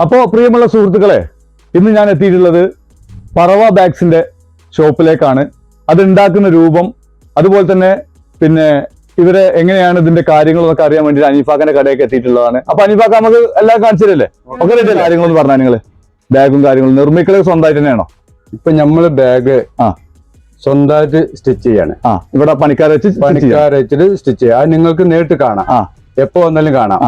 അപ്പോൾ പ്രിയമുള്ള സുഹൃത്തുക്കളെ ഇന്ന് ഞാൻ എത്തിയിട്ടുള്ളത് പറവ ബാഗ്സിന്റെ ഷോപ്പിലേക്കാണ്. അത് ഉണ്ടാക്കുന്ന രൂപം അതുപോലെ തന്നെ പിന്നെ ഇവരെ എങ്ങനെയാണ് ഇതിന്റെ കാര്യങ്ങളൊക്കെ അറിയാൻ വേണ്ടി അനീഫാഖിന്റെ കടയൊക്കെ എത്തിയിട്ടുള്ളതാണ്. അപ്പൊ അനീഫാഖ നമുക്ക് എല്ലാം കാണിച്ചു തരല്ലേ? ഒക്കെ കാര്യങ്ങളൊന്നും കാര്യങ്ങളൊന്ന് പറഞ്ഞാൽ നിങ്ങൾ. ബാഗും കാര്യങ്ങളും. നിർമ്മിക്കൽ സ്വന്തമായിട്ട് തന്നെയാണോ? ഇപ്പൊ നമ്മൾ ബാഗ് ആ. സ്വന്തമായിട്ട് സ്റ്റിച്ച് ചെയ്യാണ്. ആ. ഇവിടെ പണിക്കാരെ വെച്ച് പണിക്കാരെ വെച്ചിട്ട് സ്റ്റിച്ച് ചെയ്യാം. അത് നിങ്ങൾക്ക് നേരിട്ട് കാണാം. ആ. എപ്പോ വന്നാലും കാണാം.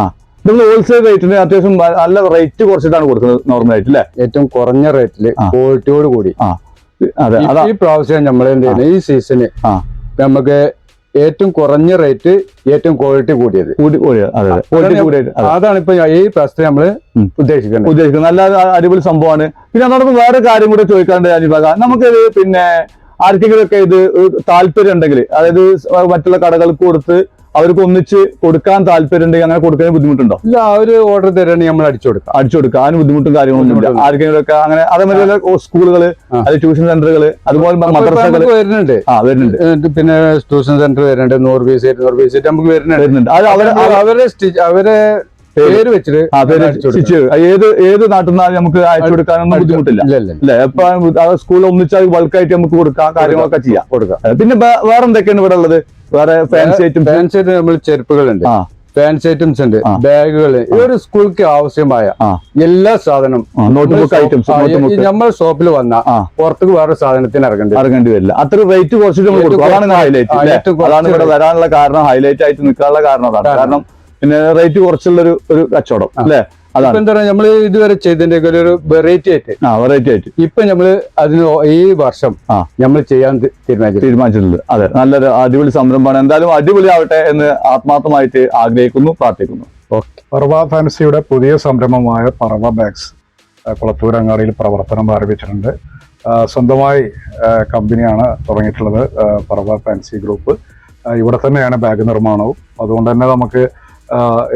നമ്മൾ ഹോൾസെയിൽ റേറ്റിന് അത്യാവശ്യം നല്ല റേറ്റ് കുറച്ചിട്ടാണ് കൊടുക്കുന്നത് നോർമൽ ആയിട്ട് അല്ലേ ഏറ്റവും കുറഞ്ഞ റേറ്റിൽ ക്വാളിറ്റിയോട് കൂടി. അതെ ഈ- പ്രാവശ്യം നമ്മൾ എന്ത് ചെയ്യുന്നത് ഈ സീസണ്. നമുക്ക് ഏറ്റവും കുറഞ്ഞ റേറ്റ് ഏറ്റവും ക്വാളിറ്റി കൂടിയത്. അതാണ് ഇപ്പൊ ഈ പ്രശ്നം നമ്മൾ ഉദ്ദേശിക്കുന്നത്. ഉദ്ദേശിക്കുന്നത്. നല്ല അടിപൊളി സംഭവമാണ്. പിന്നെ അതോടൊപ്പം വേറെ കാര്യം കൂടെ ചോദിക്കാണ്ട് അനിഭാഗ നമുക്കിത് പിന്നെ ആർക്കെങ്കിലും ഒക്കെ ഇത് താല്പര്യം ഉണ്ടെങ്കിൽ അതായത് മറ്റുള്ള കടകൾക്ക് കൊടുത്ത് അവർക്ക് ഒന്നിച്ച് കൊടുക്കാൻ താല്പര്യം ഉണ്ടെങ്കിൽ അങ്ങനെ കൊടുക്കാൻ ബുദ്ധിമുട്ടുണ്ടോ? ഇല്ല ആ ഒരു ഓർഡർ തരാണെങ്കിൽ നമ്മൾ അടിച്ചു കൊടുക്കാം. അടിച്ചു കൊടുക്കാം. അതിന് ബുദ്ധിമുട്ടും കാര്യങ്ങളൊന്നും ഇല്ല. ആർക്കെങ്കിലും ഒക്കെ അങ്ങനെ അതേപോലെ സ്കൂളുകൾ. അത് ട്യൂഷൻ സെന്ററുകൾ അതുപോലെ മദ്രസകൾ. വരുന്നുണ്ട്. ആ വരുന്നുണ്ട്. പിന്നെ ട്യൂഷൻ സെന്റർ വരുന്നുണ്ട്. നൂറ് പീസ് നൂറ് പീസ് നമുക്ക് വരുന്നുണ്ട്. അത് അവരെ അവരെ അവരെ സ്റ്റിച്ച് അവരെ പേര് വെച്ചിട്ട്. ഏത് ഏത് നാട്ടിൽ നിന്നാലും നമുക്ക് അയച്ചു കൊടുക്കാനൊന്നും ബുദ്ധിമുട്ടില്ല. അല്ലെ? എപ്പൊ സ്കൂളിൽ ഒന്നിച്ചാൽ ബൾക്കായിട്ട് നമുക്ക് കൊടുക്കാം കാര്യങ്ങളൊക്കെ ചെയ്യാം. കൊടുക്കാം. പിന്നെ വേറെന്തൊക്കെയാണ് ഇവിടെ ഉള്ളത്? വേറെ ഫാൻസി ഐറ്റംസ് ഫാൻസി ഐറ്റം നമ്മൾ ചെരുപ്പുകളുണ്ട്. ഫാൻസി ഐറ്റംസ് ഉണ്ട്. ബാഗുകൾ. ഈ ഒരു സ്കൂൾക്ക് ആവശ്യമായ എല്ലാ സാധനവും നോട്ട് ബുക്ക് ഐറ്റംസ് നമ്മൾ ഷോപ്പിൽ വന്ന. പുറത്തേക്ക് വേറെ സാധനത്തിന് ഇറങ്ങേണ്ടി ഇറങ്ങേണ്ടി വരില്ല. അത്ര റേറ്റ് കുറച്ചിട്ട് നമ്മൾ കൊടുക്കും. അതാണ് ഹൈലൈറ്റ് അതാണ് ഇവിടെ വരാനുള്ള കാരണം ഹൈലൈറ്റ് ആയിട്ട് നിൽക്കാനുള്ള കാരണം അതാണ്. കാരണം. പിന്നെ റേറ്റ് കുറച്ചുള്ള ഒരു ഒരു കച്ചവടം അല്ലേ അതാണ്. എന്താ പറയാ നമ്മൾ ഇതുവരെ ചെയ്തതിന്റെ ഒരു വെറൈറ്റി ആയിട്ട്. ആ വെറൈറ്റി ആയിട്ട്. ഇപ്പൊ നമ്മൾ അതിന് ഈ വർഷം. നമ്മൾ ചെയ്യാൻ തീരുമാനിച്ചു തീരുമാനിച്ചിട്ടുള്ളത് അതെ നല്ലൊരു അടിപൊളി സംരംഭമാണ്. എന്തായാലും അടിപൊളി ആവട്ടെ എന്ന് ആത്മാർത്ഥമായിട്ട് ആഗ്രഹിക്കുന്നു പ്രാർത്ഥിക്കുന്നു. പറവ ഫാൻസിയുടെ പുതിയ സംരംഭമായ പറവ ബാഗ്സ് കുളത്തൂരങ്ങാടിയിൽ പ്രവർത്തനം ആരംഭിച്ചിട്ടുണ്ട്. സ്വന്തമായി കമ്പനിയാണ് തുടങ്ങിയിട്ടുള്ളത് പർവ പറവ ഫാൻസി ഗ്രൂപ്പ്. ഇവിടെ തന്നെയാണ് ബാഗ് നിർമ്മാണവും. അതുകൊണ്ട് തന്നെ നമുക്ക്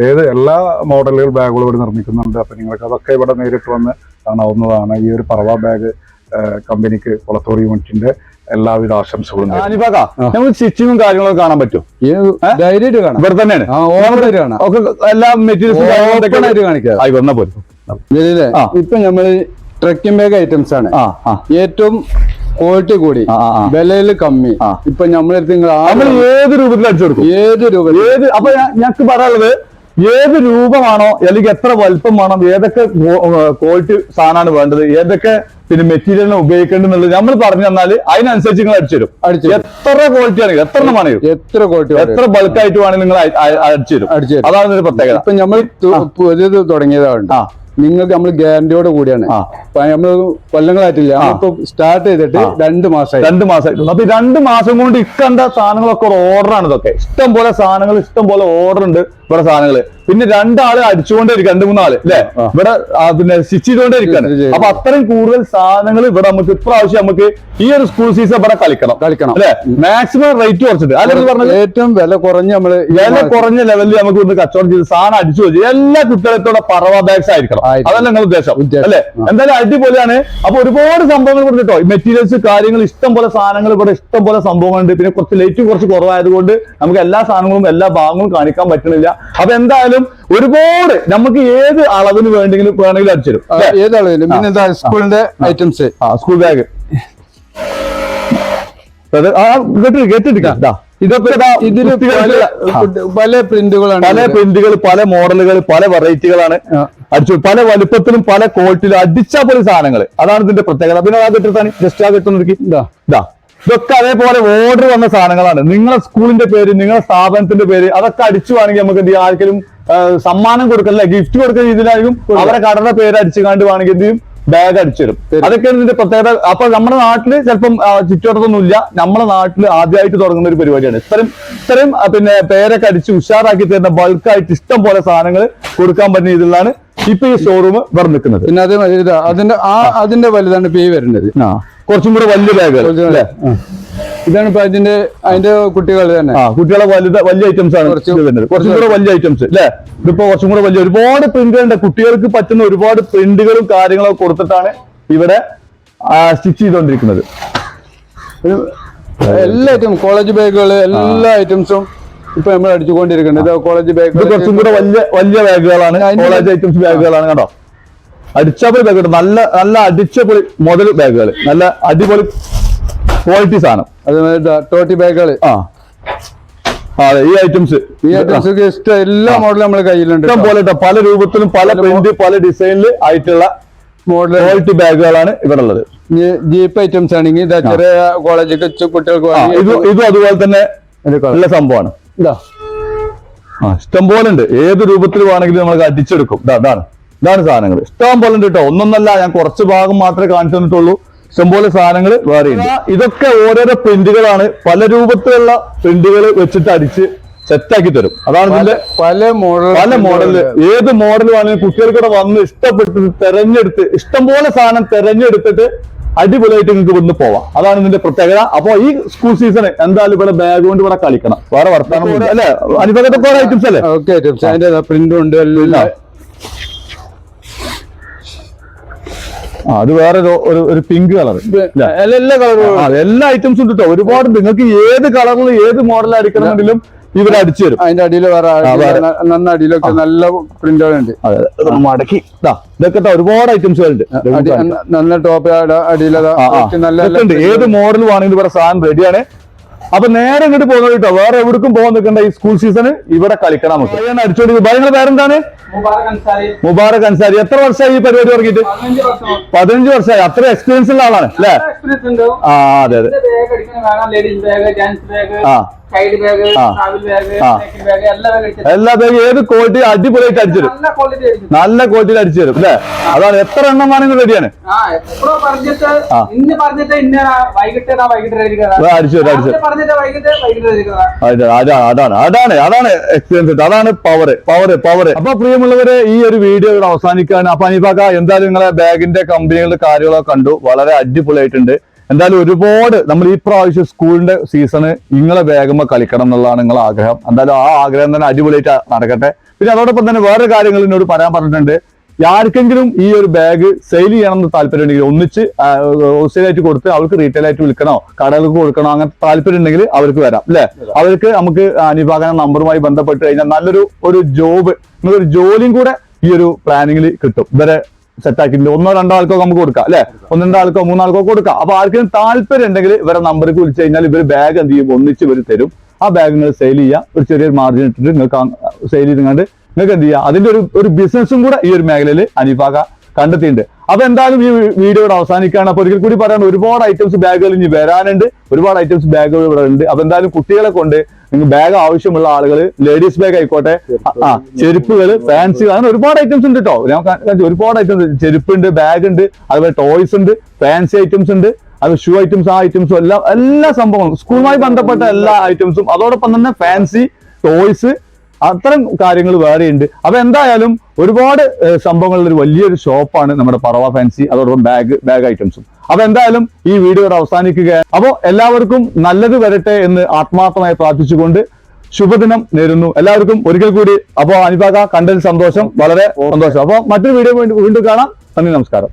ഏത് എല്ലാ മോഡലുകൾ ബാഗുകളും ഇവിടെ നിർമ്മിക്കുന്നുണ്ട്. അപ്പം നിങ്ങൾക്ക് അതൊക്കെ ഇവിടെ നേരിട്ട് വന്ന് കാണാവുന്നതാണ്. ഈ ഒരു പറവ ബാഗ് കമ്പനിക്ക് കൊളത്തൂർ യൂണിറ്റിന്റെ എല്ലാവിധ ആശംസകളും നമുക്ക് സ്റ്റിച്ചിങ്ങും കാര്യങ്ങളും കാണാൻ പറ്റും ഈ ധൈര്യമായിട്ട് കാണാം. ഇവിടെ തന്നെയാണ്? എല്ലാ മെറ്റീരിയൽസും ആയിട്ട് കാണിക്കാം. ആയി വന്നാ പോലും ഇപ്പൊ നമ്മൾ ട്രക്കിംഗ് ബാഗ് ഐറ്റംസ് ആണ്. ഏറ്റവും ക്വാളിറ്റി കൂടി. വിലയിൽ കമ്മി. ഇപ്പൊ നമ്മളെടുത്ത് നിങ്ങൾ ഏത് രൂപത്തിൽ അടിച്ചു കൊടുക്കും ഏത് രൂപത്തിൽ? ഏത് അപ്പൊ ഞങ്ങൾക്ക് പറയാനുള്ളത് ഏത് രൂപമാണോ അല്ലെങ്കിൽ എത്ര വലുപ്പം വേണം ഏതൊക്കെ ക്വാളിറ്റി സാധനമാണ് വേണ്ടത് ഏതൊക്കെ പിന്നെ മെറ്റീരിയലിനെ ഉപയോഗിക്കേണ്ടത് നമ്മൾ പറഞ്ഞു തന്നാൽ അതിനനുസരിച്ച് നിങ്ങൾ അടിച്ചു തരും അടിച്ചു തരും. എത്ര ക്വാളിറ്റി ആണെങ്കിൽ എത്ര എണ്ണം വേണമെങ്കിലും എത്ര ക്വാളിറ്റി എത്ര ബൾക്കായിട്ട് വേണമെങ്കിൽ നിങ്ങൾ അയ- അയ- അടിച്ചു തരും അടിച്ചു തരും അതാണ് പ്രത്യേകത. ഇപ്പൊ നമ്മൾ പുതിയത് തുടങ്ങിയതാണ്. നിങ്ങൾക്ക് നമ്മൾ ഗ്യാരണ്ടിയോട് കൂടിയാണ്. നമ്മൾ കൊല്ലങ്ങളായിട്ടില്ല. നമ്മളിപ്പോ സ്റ്റാർട്ട് ചെയ്തിട്ട്. രണ്ട് മാസമായി രണ്ട് മാസമായിട്ടുള്ളൂ അപ്പൊ രണ്ട് മാസം കൊണ്ട് ഇക്കണ്ട സാധനങ്ങളൊക്കെ ഒരു ഓർഡറാണ് ഇതൊക്കെ. ഇഷ്ടം പോലെ സാധനങ്ങൾ ഇഷ്ടം പോലെ ഓർഡർ ഉണ്ട് ഇവിടെ സാധനങ്ങൾ പിന്നെ രണ്ടാൾ അടിച്ചുകൊണ്ടിരിക്കും രണ്ട് മൂന്നാൾ അല്ലെ. ഇവിടെ പിന്നെ സ്റ്റിച്ച് ചെയ്തുകൊണ്ടേയിരിക്കാണ് Stitch അപ്പൊ അത്രയും കൂടുതൽ സാധനങ്ങൾ ഇവിടെ നമുക്ക് ഇപ്രാവശ്യം നമുക്ക് ഈ ഒരു സ്കൂൾ സീസൺ ഇവിടെ കളിക്കണം. കളിക്കണം. അല്ലെ? മാക്സിമം റേറ്റ് കുറച്ചിട്ട്. അല്ലെങ്കിൽ പറഞ്ഞത്? ഏറ്റവും വില കുറഞ്ഞ നമ്മൾ വില കുറഞ്ഞ ലെവലിൽ നമുക്ക് ഇന്ന് കച്ചവടം ചെയ്ത് സാധനം അടിച്ചു വെച്ച് എല്ലാ കുട്ടികളത്തോടെ പറവ ബാഗ്സ് ആയിരിക്കണം. അതല്ല നിങ്ങൾ ഉദ്ദേശം. അല്ലെ? എന്തായാലും അടിപൊളിയാണ്. അപ്പൊ ഒരുപാട് സംഭവങ്ങൾ ഇവിടെ കേട്ടോ മെറ്റീരിയൽസ് കാര്യങ്ങൾ ഇഷ്ടം പോലെ സാധനങ്ങൾ ഇവിടെ ഇഷ്ടം പോലെ സംഭവങ്ങളുണ്ട്. പിന്നെ കുറച്ച് ലൈറ്റ് കുറച്ച് കുറവായതുകൊണ്ട് നമുക്ക് എല്ലാ സാധനങ്ങളും എല്ലാ ഭാഗങ്ങളും കാണിക്കാൻ പറ്റണില്ല. അപ്പൊ എന്തായാലും ഒരുപാട് നമുക്ക് ഏത് അളവിന് വേണ്ടെങ്കിലും വേണമെങ്കിലും അടിച്ചു ഏത് അളവിലും പിന്നെന്താ സ്കൂളിന്റെ ഐറ്റംസ് ആ. സ്കൂൾ ബാഗ് ആ കേട്ടിട്ട് കേട്ടിട്ട് ഇതൊക്കെ ഇതാ പല പ്രിന്റുകളാണ് പല പ്രിന്റുകൾ പല മോഡലുകൾ പല വെറൈറ്റികളാണ്. അടിച്ചു. പല വലുപ്പത്തിലും പല ക്വാളിറ്റിയിലും അടിച്ച പോലെ സാധനങ്ങൾ അതാണ് ഇതിന്റെ പ്രത്യേകത. പിന്നെ ആ കിട്ടാൻ ജസ്റ്റ് ആ കിട്ടുന്ന ഇതാ. ഇതാ. ഇതൊക്കെ അതേപോലെ ഓർഡർ വന്ന സാധനങ്ങളാണ്. നിങ്ങളെ സ്കൂളിന്റെ പേര് നിങ്ങളെ സ്ഥാപനത്തിന്റെ പേര് അതൊക്കെ അടിച്ചു വേണമെങ്കിൽ നമുക്ക് എന്ത് ആർക്കും ആർക്കെങ്കിലും സമ്മാനം കൊടുക്കല്ലേ ഗിഫ്റ്റ് കൊടുക്കുന്ന രീതിയിലായിരിക്കും അവരെ കടയുടെ പേര് അടിച്ചു കണ്ട് വേണമെങ്കിൽ എന്ത് ചെയ്യും? ബാഗ് അടിച്ചു തരും. അതൊക്കെയാണ് ഇതിന്റെ പ്രത്യേകത. അപ്പൊ നമ്മുടെ നാട്ടിൽ ചിലപ്പം ആ, ചുറ്റുവട്ടത്തൊന്നും ഇല്ല നമ്മുടെ നാട്ടിൽ ആദ്യമായിട്ട് തുടങ്ങുന്ന ഒരു പരിപാടിയാണ്. ഇത്തരം ഇത്തരം പിന്നെ പേരൊക്കെ അടിച്ച് ഉഷാറാക്കി തരുന്ന ബൾക്കായിട്ട് ഇഷ്ടം പോലെ സാധനങ്ങൾ കൊടുക്കാൻ പറ്റുന്ന ഇതിലാണ് ഇപ്പൊ ഈ ഷോറൂം വേറെ നിൽക്കുന്നത് പിന്നെ അതേ ഇതാ അതിന്റെ ആ അതിന്റെ വലുതാണ് ഇപ്പൊ ഈ വരുന്നത്. ആ. കുറച്ചും കൂടെ വലിയ ബാഗ് ഇതാണ് ഇപ്പൊ അതിന്റെ അതിന്റെ കുട്ടികൾ തന്നെ. ആ കുട്ടികളെ വലുത് വലിയ ഐറ്റംസ് ആണ് കുറച്ച് ഇത് വരുന്നത്. കുറച്ചും കൂടെ വലിയ ഐറ്റംസ് അല്ലേ? ഇതിപ്പോ കുറച്ചും കൂടെ വലിയ ഒരുപാട് പ്രിന്റുകളുണ്ട് കുട്ടികൾക്ക് പറ്റുന്ന ഒരുപാട് പ്രിന്റുകളും കാര്യങ്ങളും കൊടുത്തിട്ടാണ് ഇവിടെ സ്റ്റിച്ച് ചെയ്തുകൊണ്ടിരിക്കുന്നത് എല്ലാ ഐറ്റം കോളേജ് ബാഗുകൾ എല്ലാ ഐറ്റംസും ഇപ്പൊ നമ്മൾ അടിച്ചുകൊണ്ടിരിക്കുന്നത് കോളേജ് ബാഗ് കുറച്ചും കൂടെ വലിയ വലിയ ബാഗുകളാണ്. കോളേജ് ഐറ്റംസ് ബാഗുകളാണ് കേട്ടോ. അടിച്ചപൊളി ബാഗ് നല്ല നല്ല അടിച്ചപൊളി മുതൽ ബാഗുകൾ നല്ല അടിപൊളി ക്വാളിറ്റി സാധനം. അതുപോലെ ടോട്ടി ബാഗുകൾ ആ. അതെ ഈ ഐറ്റംസ് ഈ ഐറ്റംസ് ഇഷ്ടം എല്ലാ മോഡലും നമ്മുടെ കയ്യിലുണ്ട് ഇഷ്ടം പോലെ. പല രൂപത്തിലും പല പ്രിന്റ് പല ഡിസൈനിൽ ആയിട്ടുള്ള മോഡൽ ക്വാളിറ്റി ബാഗുകളാണ് ഇവിടെ ഉള്ളത് ജീപ്പ് ഐറ്റംസ് ആണെങ്കിൽ ചെറിയ കോളേജ് കുട്ടികൾക്ക് ഇത് ഇതും അതുപോലെ തന്നെ നല്ല സംഭവമാണ്. ഇതാ. ആ ഇഷ്ടം പോലെ ഉണ്ട് ഏത് രൂപത്തിൽ വേണമെങ്കിലും നമ്മൾ അടിച്ചെടുക്കും. ഇതാ ഇതാണ്. ഇതാണ് സാധനങ്ങൾ ഇഷ്ടം പോലെ ഉണ്ട് കേട്ടോ ഒന്നൊന്നല്ല ഞാൻ കുറച്ച് ഭാഗം മാത്രമേ കാണിച്ചു തന്നിട്ടുള്ളൂ ഇഷ്ടംപോലെ സാധനങ്ങൾ വേറെ ഇതൊക്കെ ഓരോരോ പ്രിന്റുകളാണ്. പല രൂപത്തിലുള്ള പ്രിന്റുകൾ വെച്ചിട്ട് അടിച്ച് സെറ്റാക്കി തരും. അതാണ് ഇതിന്റെ പല മോഡൽ പല മോഡൽ ഏത് മോഡൽ വേണമെങ്കിലും കുട്ടികൾക്കൂടെ വന്ന് ഇഷ്ടപ്പെട്ട് തെരഞ്ഞെടുത്ത് ഇഷ്ടംപോലെ സാധനം തെരഞ്ഞെടുത്തിട്ട് അടിപൊളിയായിട്ട് നിങ്ങൾക്ക് ഇവിടുന്ന് പോവാം. അതാണ് ഇതിന്റെ പ്രത്യേകത. അപ്പൊ ഈ സ്കൂൾ സീസൺ എന്തായാലും ഇവിടെ ബാഗ് കൊണ്ട് ഇവിടെ കളിക്കണം. വേറെ വർത്താനം അല്ലെ? അനുഭവത്തെ കുറെ ഐറ്റംസ് അല്ലേ? ഓക്കെ ഐറ്റംസ് അതിന്റെ പ്രിന്റും ഉണ്ട് എല്ലാം അത് വേറെ ഒരു- ഒരു പിങ്ക് കളർ എല്ലാ കളറും എല്ലാ ഐറ്റംസും ഉണ്ട് കേട്ടോ ഒരുപാട് നിങ്ങൾക്ക് ഏത് കളറിൽ ഏത് മോഡൽ അടിക്കണമെങ്കിലും ഇവർ അടിച്ചു തരും. അതിന്റെ അടിയിൽ വേറെ. നന്ന അടിയിലൊക്കെ നല്ല പ്രിന്റുകളുണ്ട്. അതെ മടക്കി. ഇതാ ഇതൊക്കെ ഒരുപാട് ഐറ്റംസ് ഉണ്ട് നല്ല ടോപ്പ് ആ. നല്ല ഉണ്ട്. ഏത് മോഡൽ വേണമെങ്കിലും ഇവിടെ സാധനം റെഡിയാണ് അപ്പൊ നേരെ ഇങ്ങോട്ട് പോകുന്നത് കേട്ടോ. വേറെ എവിടേക്കും പോകാൻ നിൽക്കേണ്ട ഈ സ്കൂൾ സീസണ് ഇവിടെ കളിക്കണം നമുക്ക്. അടിച്ചോടി. ഭയങ്കര പേരെന്താണ്? മുബാറക് അൻസാരി. മുബാറക് അൻസാരി. എത്ര വർഷമായി ഈ പരിപാടി തുടങ്ങിയിട്ട്? പതിനഞ്ച് വർഷം. പതിനഞ്ച് വർഷമായി. അത്ര എക്സ്പീരിയൻസ് ഉള്ള ആളാണ് അല്ലേ? എക്സ്പീരിയൻസ് ഉണ്ട്. ആ അതെ അതെ. ആ. എല്ലാ ബാഗ് ഏത് ക്വാളിറ്റി അടിപൊളിയായിട്ട് അടിച്ചു തരും. നല്ല ക്വാളിറ്റിയിൽ അടിച്ചു തരും. അല്ലേ? അതാണ് എത്ര എണ്ണം വേണമെങ്കിലും റെഡിയാണ് ആ എപ്പോഴും പറഞ്ഞിട്ട് ആ. ഇന്ന് പറഞ്ഞിട്ട് ഇന്ന വൈകിട്ട് ആ വൈകിട്ട് എഴുതിക്കതാ അടിച്ചു തരും അടിച്ചു തരും പറഞ്ഞിട്ട് വൈകിട്ട് വൈകിട്ട് എഴുതിക്കതാ അതെ, അതാ- അതാണ് അതാണ് അതാണ് എക്സ്പീരിയൻസ് അതാണ് പവർ പവർ പവർ അപ്പൊ പ്രിയമുള്ളവരെ ഈ ഒരു വീഡിയോ അവസാനിക്കാണ് അപ്പൊ അനിപ്പാക്ക എന്തായാലും നിങ്ങളെ ബാഗിന്റെ കമ്പനികളുടെ കാര്യങ്ങളൊക്കെ കണ്ടു. വളരെ അടിപൊളിയായിട്ടുണ്ട്. എന്തായാലും ഒരുപാട് നമ്മൾ ഈ പ്രാവശ്യം സ്കൂളിന്റെ സീസണ് നിങ്ങളെ വേഗമ കളിക്കണം എന്നുള്ളതാണ് നിങ്ങളെ ആഗ്രഹം. എന്തായാലും ആ ആഗ്രഹം തന്നെ അടിപൊളിയായിട്ട് നടക്കട്ടെ. പിന്നെ അതോടൊപ്പം തന്നെ വേറെ കാര്യങ്ങൾ എന്നോട് പറയാൻ പറഞ്ഞിട്ടുണ്ട്. ആർക്കെങ്കിലും ഈ ഒരു ബാഗ് സെയിൽ ചെയ്യണം എന്ന് താല്പര്യം ഉണ്ടെങ്കിൽ ഒന്നിച്ച് ഹോൾസെയിലായിട്ട് കൊടുത്ത് അവർക്ക് റീറ്റെയിൽ ആയിട്ട് വിൽക്കണോ? കടകൾക്ക് കൊടുക്കണോ? അങ്ങനെ താല്പര്യം ഉണ്ടെങ്കിൽ അവർക്ക് വരാം അല്ലെ? അവർക്ക് നമുക്ക് അനിഭാഗന നമ്പറുമായി ബന്ധപ്പെട്ട് കഴിഞ്ഞാൽ നല്ലൊരു ഒരു ജോബ് ഒരു ജോലിയും കൂടെ ഈ ഒരു പ്ലാനിങ്ങിൽ കിട്ടും. ഇവരെ സെറ്റാക്കിയിട്ടുണ്ട് ഒന്നോ രണ്ടോ ആൾക്കോ നമുക്ക് കൊടുക്കാം അല്ലെ? ഒന്ന് രണ്ടോ ആൾക്കോ മൂന്നാൾക്കോ കൊടുക്കാം. അപ്പൊ ആർക്കും താല്പര്യം ഉണ്ടെങ്കിൽ ഇവരെ നമ്പർക്ക് വിളിച്ചു കഴിഞ്ഞാൽ ഇവർ ബാഗ് എന്ത് ചെയ്യും? ഒന്നിച്ച് ഇവർ തരും. ആ ബാഗ് നിങ്ങൾ സെയിൽ ചെയ്യുക. ഒരു ചെറിയൊരു മാർജിൻ ഇട്ടിട്ട് നിങ്ങൾക്ക് സെയിൽ ചെയ്തുകൊണ്ട് നിങ്ങൾക്ക് എന്ത് ചെയ്യുക അതിന്റെ ഒരു ഒരു ബിസിനസ്സും കൂടെ ഈ ഒരു മേഖലയിൽ അനിഫാക കണ്ടെത്തിയിട്ടുണ്ട്. അപ്പൊ എന്തായാലും ഈ വീഡിയോ ഇവിടെ അവസാനിക്കുകയാണ്. അപ്പൊ ഒരിക്കൽ കൂടി പറയാൻ ഒരുപാട് ഐറ്റംസ് ബാഗുകൾ ഇനി വരാനുണ്ട്. ഒരുപാട് ഐറ്റംസ് ബാഗുകൾ ഇവിടെ ഉണ്ട്. അപ്പൊ എന്തായാലും കുട്ടികളെ കൊണ്ട് നിങ്ങൾ ബാഗ് ആവശ്യമുള്ള ആളുകൾ ലേഡീസ് ബാഗ് ആയിക്കോട്ടെ ആ, ചെരുപ്പുകൾ ഫാൻസി അങ്ങനെ ഒരുപാട് ഐറ്റംസ് ഉണ്ട് കേട്ടോ ഞാൻ ഒരുപാട് ഐറ്റംസ് ചെരുപ്പുണ്ട് ബാഗ് ഉണ്ട് അതുപോലെ ടോയ്സ് ഉണ്ട് ഫാൻസി ഐറ്റംസ് ഉണ്ട് അത് ഷൂ ഐറ്റംസ് ആ ഐറ്റംസും എല്ലാം എല്ലാ സംഭവങ്ങളും. സ്കൂളുമായി ബന്ധപ്പെട്ട എല്ലാ ഐറ്റംസും അതോടൊപ്പം തന്നെ ഫാൻസി ടോയ്സ് അത്തരം കാര്യങ്ങൾ വേറെയുണ്ട്. അപ്പൊ എന്തായാലും ഒരുപാട് സംഭവങ്ങളുള്ള ഒരു വലിയൊരു ഷോപ്പാണ് നമ്മുടെ പറവ ഫാൻസി അതോടൊപ്പം ബാഗ് ബാഗ് ഐറ്റംസും അപ്പൊ എന്തായാലും ഈ വീഡിയോ അവസാനിക്കുകയാണ് അപ്പോൾ എല്ലാവർക്കും നല്ലത് വരട്ടെ എന്ന് ആത്മാർത്ഥമായി പ്രാർത്ഥിച്ചുകൊണ്ട് ശുഭദിനം നേരുന്നു. എല്ലാവർക്കും ഒരിക്കൽ കൂടി അപ്പോൾ അനുപാക കണ്ടതിൽ സന്തോഷം വളരെ സന്തോഷം. അപ്പോൾ മറ്റൊരു വീഡിയോ വീണ്ടും കാണാം. നന്ദി നമസ്കാരം.